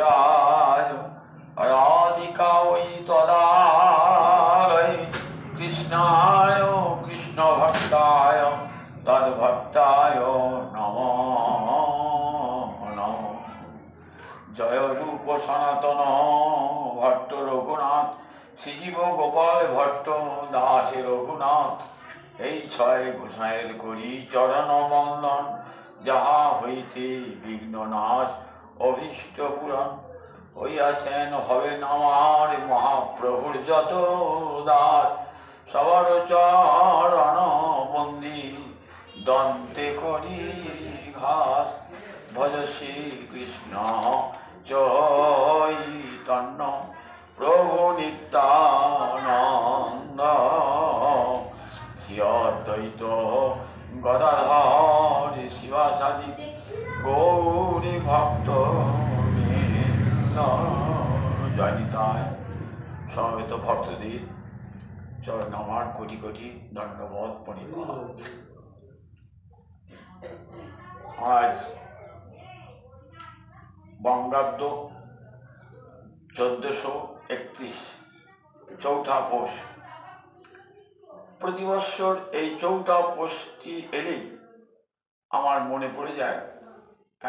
রাজ রাধিকা ওই তদালয় কৃষ্ণায় কৃষ্ণ ভক্তায় তদ্ভক্তায় নম নম। সনাতন ভট্ট রঘুনাথ, শ্রীজীব গোপাল ভট্ট দাস রঘুনাথ, এই ছয় গোসাইয়ের করি চরণ বন্দন যাহা হইতে বিঘ্ন নাশ অভীষ্ট পূরণ। হইয়াছেন হবেন আমার মহাপ্রভুর যত দাস সবার চরণ বন্দি, দন্তে করি ঘাস। ভজ শ্রীকৃষ্ণ চৈতন্য, প্রভু নিত্যানন্দ। শ্রী অদ্বৈত গদাধর শিবাসাদি গৌরী ভক্ত জয়নিতায় সমবেত ভক্তদের চরণ আমার কোটি কোটি দণ্ডবোধ পরিবার আজ বঙ্গাব্দ চোদ্দশো একত্রিশ চৌঠা পৌষ। প্রতি বৎসর এই চৌঠা পৌষটি এলেই আমার মনে পড়ে যায়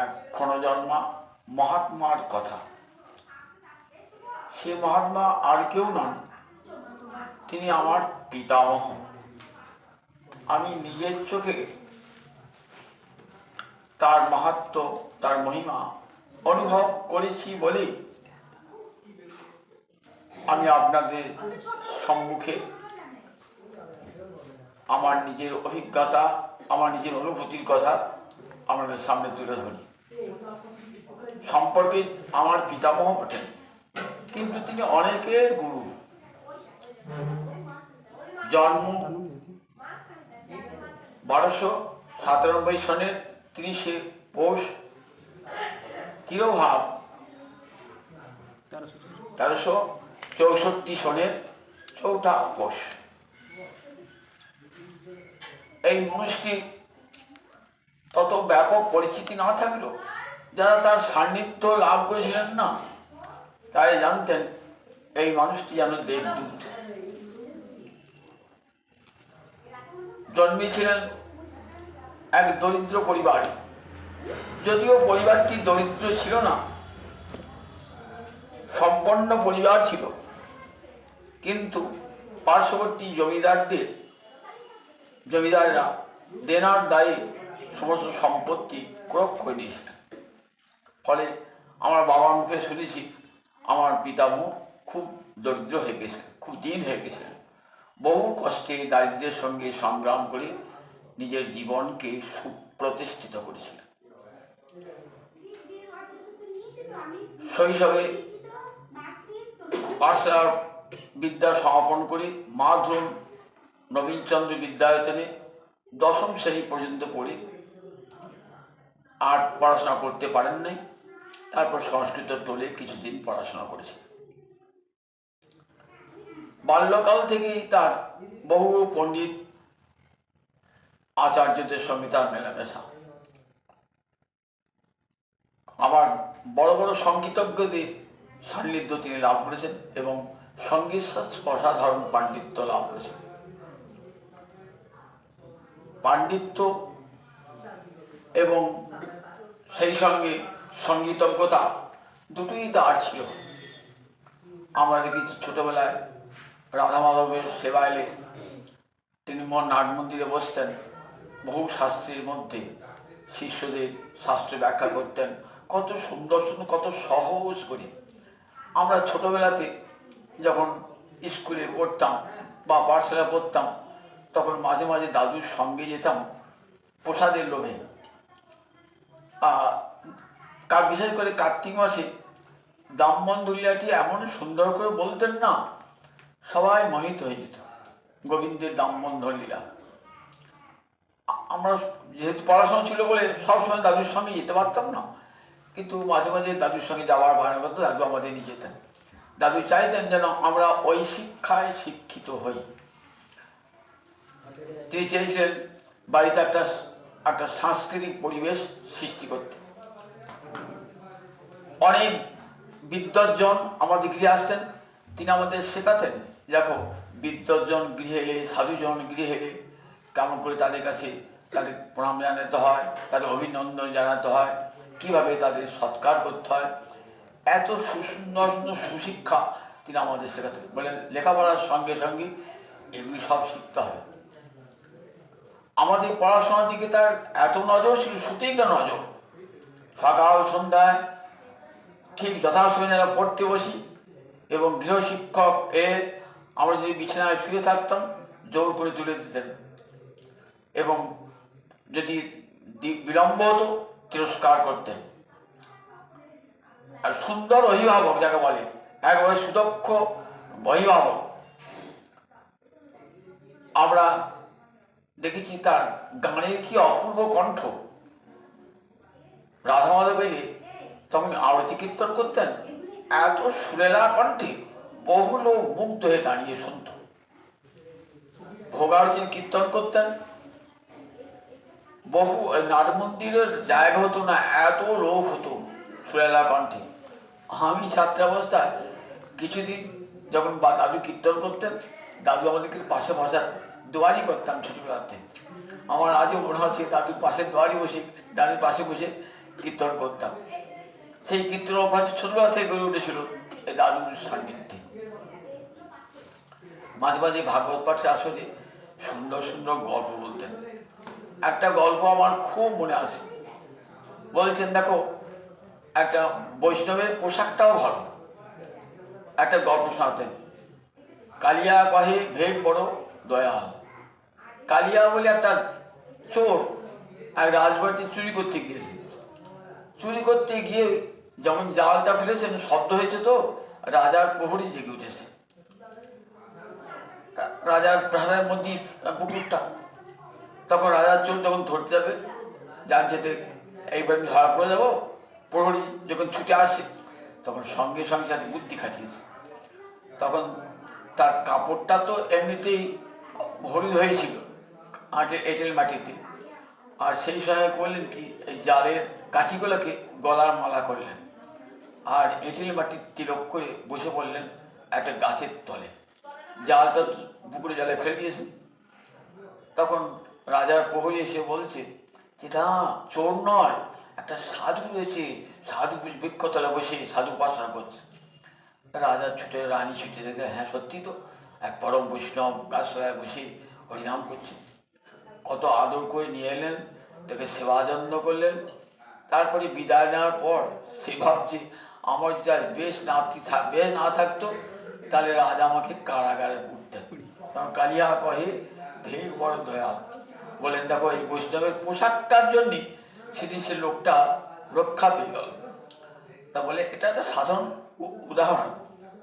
এক ক্ষণজন্মা মহাত্মার কথা। সে মহাত্মা আর কেউ নন, তিনি আমার পিতামহ। আমি নিজের চোখে তার মাহাত্ম, তার মহিমা অনুভব করেছি বলেই আমি আপনাদের সম্মুখে আমার নিজের অভিজ্ঞতা, আমার নিজের অনুভূতির কথা আপনাদের সামনে তুলে ধরি। সম্পর্কে আমার পিতামহ বটেন কিন্তু তিনি অনেকের গুরু। জন্ম বারোশো সাতানব্বই সনের তিরিশে পৌষ, তিরোভাব তেরোশো চৌষট্টি সনের চৌঠা পৌষ। এই মানুষটি তত ব্যাপক পরিচিতি না থাকলেও যারা তার সান্নিধ্য লাভ করেছিলেন না তাই জানতেন এই মানুষটি যেন দেবদূত। জন্মেছিলেন এক দরিদ্র পরিবারে। যদিও পরিবারটি দরিদ্র ছিল না, সম্পন্ন পরিবার ছিল, কিন্তু পার্শ্ববর্তী জমিদারদের, জমিদাররা দেনার দায়ে সমস্ত সম্পত্তি ক্রোপ করে নিয়েছিলেন। ফলে আমার বাবার মুখে শুনেছি, আমার পিতামহ খুব দরিদ্র হয়ে গেছিলেন খুব দিন হয়ে গেছিলেন বহু কষ্টে দারিদ্র্যের সঙ্গে সংগ্রাম করে নিজের জীবনকে সুপ্রতিষ্ঠিত করেছিলেন। শৈশবে পাঠশালার বিদ্যা সমাপন করে মাধুরম নবীনচন্দ্র বিদ্যায়তনে দশম শ্রেণি পর্যন্ত পড়ে আর পড়াশোনা করতে পারেন নাই। তারপর সংস্কৃত টোলে কিছুদিন পড়াশোনা করেছে। বাল্যকাল থেকেই তার বহু পণ্ডিত আচার্যদের সঙ্গে তার মেলামেশা। আবার বড় বড় সঙ্গীতজ্ঞদের সান্নিধ্য তিনি লাভ করেছেন এবং সংগীত অসাধারণ পাণ্ডিত্য লাভ করেছেন। পাণ্ডিত্য এবং সেই সঙ্গে সঙ্গীতজ্ঞতা দুটোই তার ছিল। আমরা দেখেছি ছোটবেলায় রাধা মাধবের সেবা এলে তিনি মন নাট মন্দিরে বসতেন। বহু শাস্ত্রের মধ্যে শিষ্যদের শাস্ত্র ব্যাখ্যা করতেন। কত সুন্দর সুন্দর কত সহজ করে। আমরা ছোটবেলাতে যখন স্কুলে পড়তাম বা পাঠশালা পড়তাম, তখন মাঝে মাঝে দাদুর সঙ্গে যেতাম প্রসাদের লোভে। আর কা বিশেষ করে কার্তিক মাসে দামবন্ধুলিয়াটি এমন সুন্দর করে বলতেন না, সবাই মোহিত হয়ে যেত। গোবিন্দের দামবন্ধ লীলা আমরা যেহেতু পড়াশোনা ছিল বলে সবসময় দাদুর সঙ্গে যেতে পারতাম না, কিন্তু মাঝে মাঝে দাদুর সঙ্গে যাওয়ার বাহানা করতো, দাদু আমাদের নিয়ে যেতেন। দাদু চাইতেন যেন আমরা ওই শিক্ষায় শিক্ষিত হই। তিনি চেয়েছিলেন বাড়িতে একটা একটা সাংস্কৃতিক পরিবেশ সৃষ্টি করতে। অনেক বিদ্যজন আমাদের গৃহে আসতেন তিনি আমাদের শেখাতেন, দেখো বিদ্যজন গৃহে এলে, সাধুজন গৃহে এলে কেমন করে তাদের কাছে তাদের প্রণাম জানাতে হয়, তাদের অভিনন্দন জানাতে হয়, কীভাবে তাদের সৎকার করতে হয়। এত সুন্দর সুন্দর সুশিক্ষা তিনি আমাদের শেখাতেন। বলে লেখাপড়ার সঙ্গে সঙ্গে এগুলি সব শিখতে হবে। আমাদের পড়াশোনার দিকে তার এত নজর ছিল, শুতেই না নজর? সকাল সন্ধ্যায় ঠিক যথাসময়ে যেন পড়তে বসি এবং গৃহশিক্ষক এ আমরা যদি বিছানায় শুয়ে থাকতাম, জোর করে তুলে দিতেন। এবং যদি বিলম্ব হতো, তিরস্কার করতেন। আর সুন্দর অভিভাবক যাকে বলে, একবারে সুদক্ষ অভিভাবক। আমরা দেখেছি তার গানের কি অপূর্ব কণ্ঠ। রাধা তখন আরতি কীর্তন করতেন। এত সুরেলা কণ্ঠে বহু লোক মুগ্ধ হয়ে দাঁড়িয়ে শুনত। ভোগারতি কীর্তন করতেন। বহু নাট মন্দিরের জায়গা হতো না, এত লোক হতো সুরেলা কণ্ঠে। আমি ছাত্রাবস্থায় কিছুদিন যখন বা দাদু কীর্তন করতেন, দাদু আমাদেরকে পাশে বসাতেন দোয়ারি করতাম ছোটবেলাতে। আমার আজও মনে হচ্ছে দাদুর পাশে দোয়ারি বসে, দাদুর পাশে বসে কীর্তন করতাম। সেই কীর্তন অভ্যাস ছোটবেলা থেকে গড়ে উঠেছিল এই দাদুর সান্নিধ্যে। মাঝে মাঝে ভাগবত পাঠের আসলে সুন্দর সুন্দর গল্প বলতেন। একটা গল্প আমার খুব মনে আছে। বলছেন, দেখো, একটা বৈষ্ণবের পোশাকটাও ভালো। একটা গল্প শোনাতেন, কালিয়া কহে ভেগ বড় দয়াল। কালিয়া বলে একটা চোর, এক রাজবাড়িতে চুরি করতে গিয়েছে। চুরি করতে গিয়ে যখন জালটা ফেলেছেন শব্দ হয়েছে তো, রাজার প্রহরী জেগে উঠেছে। রাজার প্রাসাদের মধ্যে পুকুরটা। তখন রাজার চোর যখন ধরতে যাবে জানছে যে এইবার ধরা পড়ে যাব, প্রহরী যখন ছুটে আসে, তখন সঙ্গে সঙ্গে তার বুদ্ধি খাটিয়েছে। তখন তার কাপড়টা তো এমনিতেই হলুদ হয়েছিল, আটে, এঁটেল মাটিতে। আর সেই সময় করলেন কি, এই জালের কাঠিগুলোকে গলার মালা করলেন। আর এঁটেল মাটির তিলক করে বসে পড়লেন একটা গাছের তলে। জালটা পুকুরে জালে ফেলে দিয়েছে। তখন রাজার প্রহরী এসে বলছে যে না চোর নয়, একটা সাধু রয়েছে। সাধু বৃক্ষতলা বসে সাধু উপাসনা করছে। রাজা ছুটে, রানী ছুটে দেখলে হ্যাঁ সত্যি তো। এক পরম বৈষ্ণব গাছতলায় বসে হরিনাম করছে। কত আদর করে নিয়ে এলেন, তাকে সেবা যত্ন করলেন। তারপরে বিদায় নেওয়ার পর সে ভাবছে আমার আজ বেশ নাতি বেশ না থাকতো, তাহলে রাজা আমাকে কারাগারে পুড়তেন কারণ কালিয়া কহে ভেগ বড় দয়াল। বলেন, দেখো, এই বৈষ্ণবের পোশাকটার জন্যই সেদিন সে লোকটা রক্ষা পেয়ে গেল। তা বলে, এটা একটা সাধারণ উদাহরণ।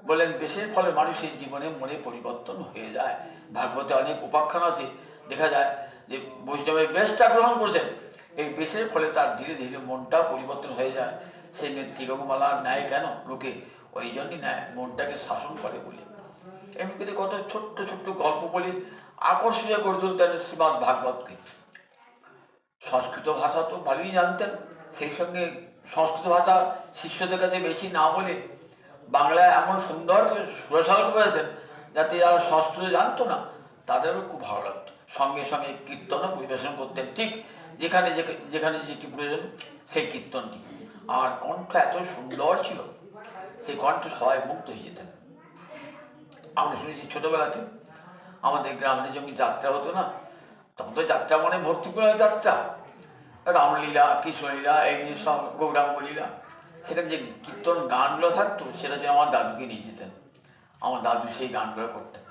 বলেন, বেশের ফলে মানুষের জীবনে মনে পরিবর্তন হয়ে যায়। ভাগবতে অনেক উপাখ্যান আছে। দেখা যায় যে বৈষ্ণবের বেশটা গ্রহণ করেছেন, এই বেশের ফলে তার ধীরে ধীরে মনটাও পরিবর্তন হয়ে যায়। সেই মেয়ে তিলকমালা নেয় কেন? লোকে ওই জন্যই নেয় মনটাকে শাসন করে বলে। এমনি করে কত ছোট্ট ছোট্ট গল্প বলে, আকর্ষণীয় করে তুলতেন শ্রীমৎ ভাগবতকে। সংস্কৃত ভাষা তো ভালোই জানতেন, সেই সঙ্গে সংস্কৃত ভাষা শিষ্যদের কাছে বেশি না বলে বাংলায় এমন সুন্দর সুরসাল করেছেন যাতে যারা সংস্কৃত জানতো না, তাদেরও খুব ভালো লাগতো। সঙ্গে সঙ্গে কীর্তনও পরিবেশন করতেন। ঠিক যেখানে যেখা- যেখানে যেটি প্রয়োজন সেই কীর্তনটি। আর কণ্ঠ এত সুন্দর ছিল, সেই কণ্ঠ সবাই মুক্ত হয়ে যেতেন। আমরা শুনেছি ছোটোবেলাতে, আমাদের গ্রামে যখন যাত্রা হতো না, তখন তো যাত্রা মানে ভর্তি করে যাত্রা। রামলীলা, কৃষ্ণলীলা, এই নিয়ে সব গৌরাঙ্গ লীলা, সেখানে যে কীর্তন গানগুলো থাকতো, সেটা যেন আমার দাদুকে নিয়ে যেতেন। আমার দাদু সেই গানগুলো করতেন।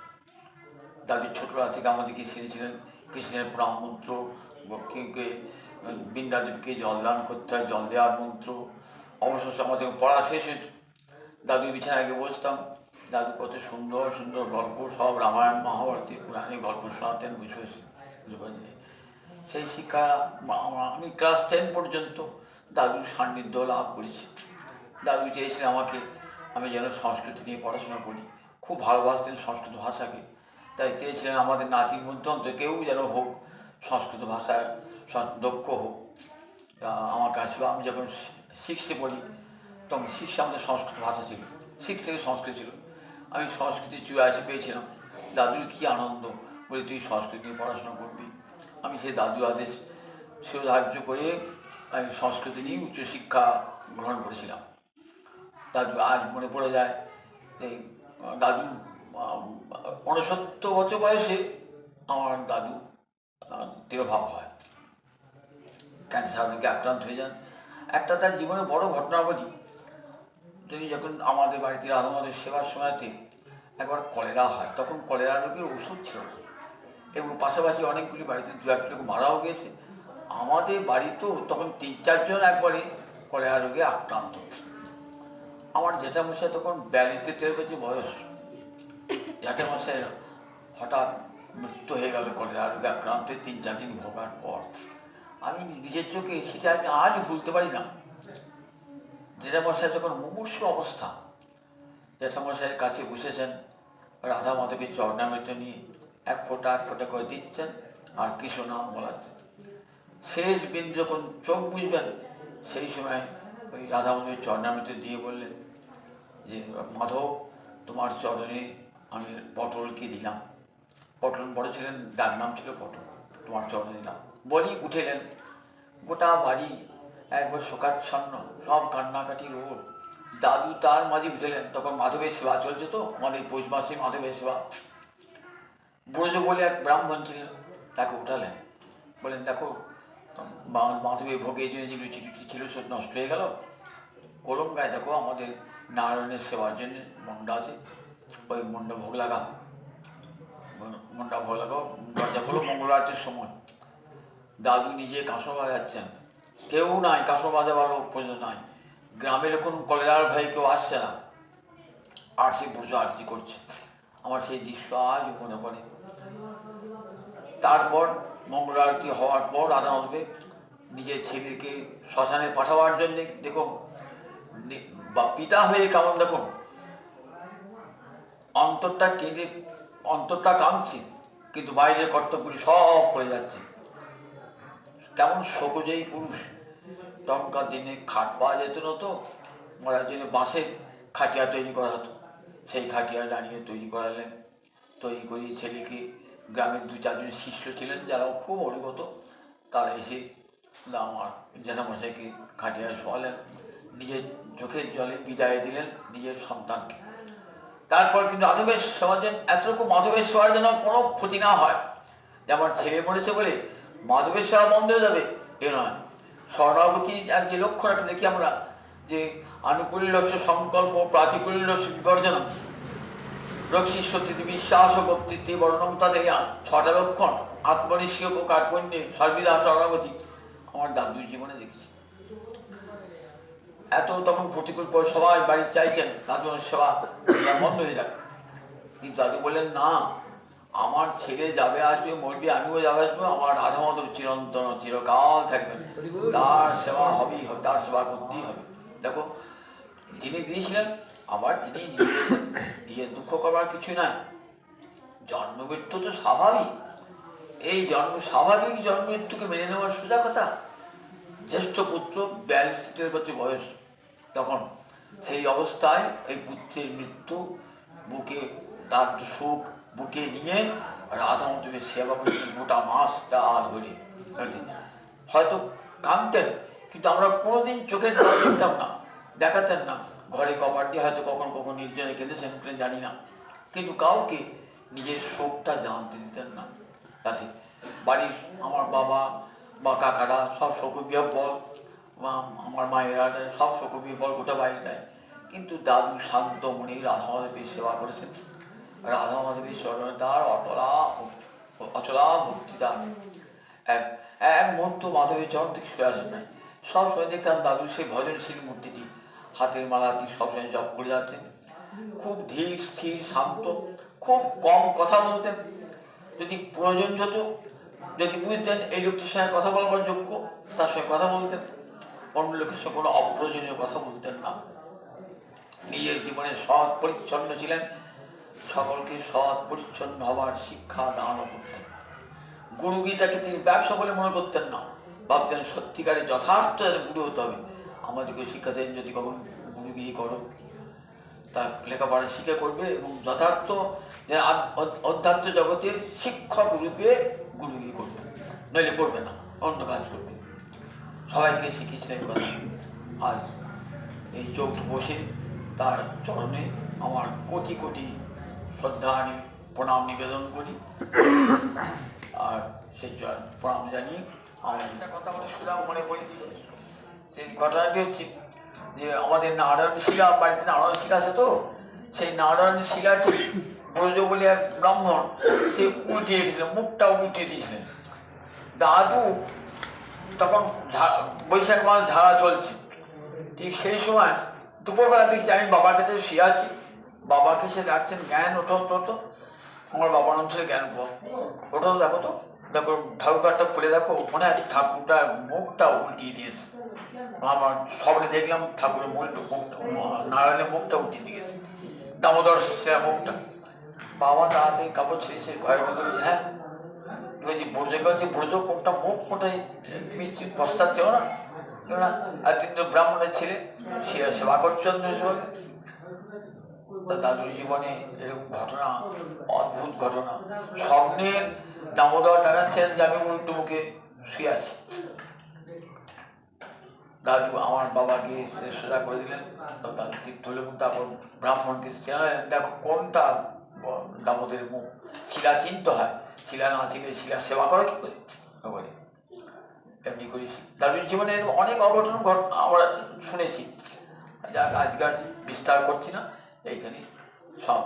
দাদু ছোটবেলা থেকে আমাদেরকে শিখেছিলেন কৃষ্ণের প্রণাম মন্ত্র কেউকে জল দান করতে হয়, জল দেওয়ার মন্ত্র। অবশ্য আমাদের পড়া শেষ হতো দাদু বিছানায় আগে বসতাম। দাদু কত সুন্দর সুন্দর গল্প, সব রামায়ণ, মহাভারতী পুরাণে গল্প শোনাতেন বসে বসে? সেই শিক্ষা আমি ক্লাস টেন পর্যন্ত দাদুর সান্নিধ্য লাভ করেছি। দাদু চেয়েছিলেন আমাকে, আমি যেন সংস্কৃত নিয়ে পড়াশোনা করি। খুব ভালোবাসতেন সংস্কৃত ভাষাকে। তাই চেয়েছিলেন আমাদের নাতির মধ্যে অন্তত কেউ যেন হোক সংস্কৃত ভাষায় দক্ষ হোক। আমার কাছে আমি যখন সিক্সে পড়ি তখন শিক্ষা আমাদের সংস্কৃত ভাষা ছিল। সিক্স থেকে সংস্কৃত ছিল। আমি সংস্কৃতি চুরাশি পেয়েছিলাম। দাদুর কী আনন্দ বলে তুই সংস্কৃত নিয়ে পড়াশোনা করবি? আমি সেই দাদুর আদেশ শিরোধার্য করে আমি সংস্কৃতি নিয়ে উচ্চশিক্ষা গ্রহণ করেছিলাম। দাদু আজ মনে পড়ে যায় এই দাদু উনসত্তর বছর বয়সে আমার দাদু তিরোভাব হয়। ক্যান্সার রোগে আক্রান্ত হয়ে যান। একটা তার জীবনে বড় ঘটনা বলি, তিনি যখন আমাদের বাড়িতে আমাদের সেবার সময়তে একবার কলেরা হয়, তখন কলেরা রোগের ওষুধ ছিল না। এবং পাশাপাশি অনেকগুলি বাড়িতে দু একটা লোক মারাও গিয়েছে। আমাদের বাড়িতেও তখন তিন চারজন একবারে কলেরা রোগে আক্রান্ত। আমার জেঠামশাই তখন বিয়াল্লিশ থেকে তেরো বয়স। জ্যাঠামশাইয়ের হঠাৎ মৃত্যু হয়ে গেল কলেরা রোগে আক্রান্ত তিন, চার দিন ভোগার পর। আমি নিজের চোখে সেটা আমি আজ ভুলতে পারি না। জেঠামশাই যখন মুমূর্ষ অবস্থা। জেঠামশাইয়ের কাছে বসেছেন, রাধা মাধবের চরণামৃত নিয়ে এক ফোঁটা এক ফোঁটা করে দিচ্ছেন আর কিছু নাম বলাচ্ছেন শেষ বিন্দু যখন চোখ বুঝবেন, সেই সময় ওই রাধা মাধবের চরণামৃত দিয়ে বললেন যে, মাধব, তোমার চরণে আমি পটলকে দিলাম। পটল বড় ছিলেন ডাক নাম ছিল পটল তোমার চরণে দিলাম বলি উঠেলেন, গোটা বাড়ি একবার শোকাচ্ছন্ন, সব কান্নাকাটি রোল। দাদু তার মাঝে উঠেলেন, তখন মাধবের সেবা চলছে তো, আমাদের পৌষ মাসে মাধবের সেবা। ব্রজ বলে এক ব্রাহ্মণ ছিলেন, তাকে উঠালেন। বলেন, দেখো মাধবের জন্য যে রুচি টুচি ছিল সব নষ্ট হয়ে গেল। কলঙ্গায় দেখো, আমাদের নারায়ণের সেবার জন্য মন্ডা আছে, ওই মন্ডা ভোগ লাগা মন্ডা ভালো লাগাও, দরজা খোলো মঙ্গল আরতির সময়। দাদু নিজে কাঁসর বাজাচ্ছেন। কেউ নাই, কাঁসর বাজাবার লোক পর্যন্ত নাই। গ্রামের এখন কলেরার ভাই কেউ আসছে না। আর সে পুজো আরতি করছে। আমার সেই দৃশ্য আজও মনে পড়ে। তারপর মঙ্গল আরতি হওয়ার পর রাধা মাধবে নিজের ছেলেকে শ্মশানে পাঠাবার জন্যে, দেখুন বা পিতা হয়ে কেমন দেখুন, অন্তরটা কেঁদে অন্তরটা কাঁদছে, কিন্তু বাইরের কর্তব্যগুলি সব করে যাচ্ছে। কেমন শোকজয়ী পুরুষ। তখনকার দিনে খাট পাওয়া যেত না তো মরার জন্য বাঁশের খাটিয়া তৈরি করা হতো। সেই খাটিয়া দাঁড়িয়ে তৈরি করালেন। তৈরি করিয়ে ছেলেকে গ্রামের দু চারজন শিষ্য ছিলেন যারা খুব অভিজ্ঞত তারা এসে আমার জেঠামশাইকে খাটিয়ায় শোয়ালেন। নিজের চোখের জলে বিদায় দিলেন নিজের সন্তানকে। তারপর কিন্তু মাধবের সেবার যেন এতটুকু মাধবের সেবার যেন কোনো ক্ষতি না হয়। যে আমার ছেলে মরেছে বলে মাধবের সেবা বন্ধ হয়ে যাবে, এ নয়। স্বর্ণাবতী আর যে লক্ষ্যটা দেখি আমরা, যে আনুকূল্যস্য সংকল্প প্রাতিকূল্যস্য বিবর্জন। রক্ষী সত্যি বিশ্বাস ও কর্তৃত্বে বর্ণম তাদের ছটা লক্ষণ, আত্মনিষ্ক্রিয় ও কার্পণ্যে সর্বিদা স্বর্ণাবতী। আমার দাদুর জীবনে দেখেছি। এত তখন প্রতিকূল পর সবাই বাড়ি চাইছেন দাদুর সেবা বন্ধ হয়ে যাক কিন্তু দাদু বললেন, না, আমার ছেলে যাবে আসবে, মরবি, আমিও যাবে আসব, আমার রাধা চিরন্তন, চিরকাল থাকবেন তার সেবা হবেই হবে, তার সেবা করতেই হবে। দেখো তিনি দিয়েছিলেন, আবার তিনি নিজের দুঃখ করবার কিছু নাই। জন্ম মৃত্যু তো স্বাভাবিক। এই জন্ম, স্বাভাবিক জন্ম মৃত্যুকে মেনে নেওয়ার সোজা কথা। জ্যেষ্ঠ পুত্র বিয়াল্লিশ বছর বয়স। তখন সেই অবস্থায় এই পুত্রের মৃত্যু বুকে তার শোক বুকে নিয়ে রাধা মন্ত্রীকে সেবা করতেন গোটা মাসটা ধরে হয়তো কাঁদতেন, কিন্তু আমরা কোনোদিন চোখের জল দেখতাম না, দেখাতেন না। ঘরে কপার দিয়ে হয়তো কখন কখন নির্জনে কেঁদেছেন কেন জানি না। কিন্তু কাউকে নিজের শোকটা জানতে দিতেন না। তাতে বাড়ির আমার বাবা বা কাকারা সব শোকবিয়া বল আমার মায়েরা সব শোকবিয়া বল গোটা বাড়িটায় কিন্তু দাদু শান্ত মনে রাধা মাধবের সেবা করেছেন। রাধা মাধবের চরণে তার অটলা অচলা ভক্তি তার এক এক মুহূর্ত মাধবের চরণ থেকে সরে আসেন নাই। সব সময় দেখতাম দাদু সেই ভজনশীল মূর্তিটি। হাতের মালাটি সবসময় জপ করে যাচ্ছেন। খুব ধীর, স্থির, শান্ত, খুব কম কথা বলতেন। যদি প্রয়োজন হতো যদি বুঝতেন এই লোকটির সঙ্গে কথা বলবার যোগ্য, তার সঙ্গে কথা বলতেন। অন্য লোকের সঙ্গে কোনো অপ্রয়োজনীয় কথা বলতেন না। নিজের জীবনে সৎ পরিচ্ছন্ন ছিলেন। সকলকে সৎ পরিচ্ছন্ন হবার শিক্ষা দানও করতেন। গুরু গীতাকে তিনি ব্যবসা বলে মনে করতেন না। ভাবতেন সত্যিকারে যথার্থ গুরু হতে হবে। আমাদেরকে শিক্ষা দেন যদি কখন গুরু গুরুগিরি করো। তার লেখাপড়া শিক্ষা করবে এবং যথার্থ অধ্যাত্ম জগতের শিক্ষক রূপে গুরুগিরি করবে। নইলে করবে না, অন্য কাজ করবে। সবাইকে শিখিয়েছিলেন কথা। আজ এই চোখ বসে তার চরণে আমার কোটি কোটি শ্রদ্ধা প্রণাম নিবেদন করি। আর সেই প্রণাম জানিয়ে আমার একটা কথা বলে সুরাম মনে দিয়েছে সেই ঘটনাটি হচ্ছে যে আমাদের নারায়ণ শিলা, বাড়িতে নারায়ণ শিলা আছে তো? সেই নারায়ণ শিলাটি ব্রজ বলে এক ব্রাহ্মণ, সে উল্টিয়ে গেছিলেন মুখটা উল্টিয়ে দিয়েছিলেন। দাদু, তখন বৈশাখ মাস ঝাড়া চলছে। ঠিক সেই সময় দুপুরবেলা দেখছি আমি বাবার কাছে শুয়ে আছি। বাবাকে সে ডাকছেন, জ্ঞান ওঠো ওঠো আমার বাবার নাম ছিল জ্ঞান ওঠো। দেখো তো, দেখো ঠাকুরঘরটা খুলে দেখো মনে হয় ঠাকুরটার মুখটা উল্টিয়ে দিয়েছে। আমার স্বপ্নে দেখলাম ঠাকুরের মুখটা মুখটা, নারায়ণের মুখটা উল্টিয়ে দিয়েছে। দামোদর সে মুখটা বাবা তাড়াতাড়ি কাপড় ছেড়ে সে ঘরে ঢুকে হ্যাঁ? বলছি ব্রজে কাছে ব্রজ কোনটা মুখ কোনটাই মিষ্টি পস্তাচ্ছে না? কেননা একদিন তো ব্রাহ্মণের ছেলে, সে সেবা করছে অন্য তা দাদুর জীবনে এরকম ঘটনা, অদ্ভুত ঘটনা। স্বপ্নের দামোদর টানাচ্ছেন যে আমি উল্টো মুখে শুয়ে আছি। দাদু আমার বাবাকে সোজা করে দিলেন। তো দাদু তীর্থ তারপর ব্রাহ্মণকে দেখো কোনটা দামোদরের মুখ শিলা চিনতে হয়। শিলা না চিনলে শিলা সেবা করা কী করে? বলে এমনি করিস। দাদুর জীবনে অনেক অঘটন ঘট আমরা শুনেছি। যাক আজকাল বিস্তার করছি না। এইখানে সব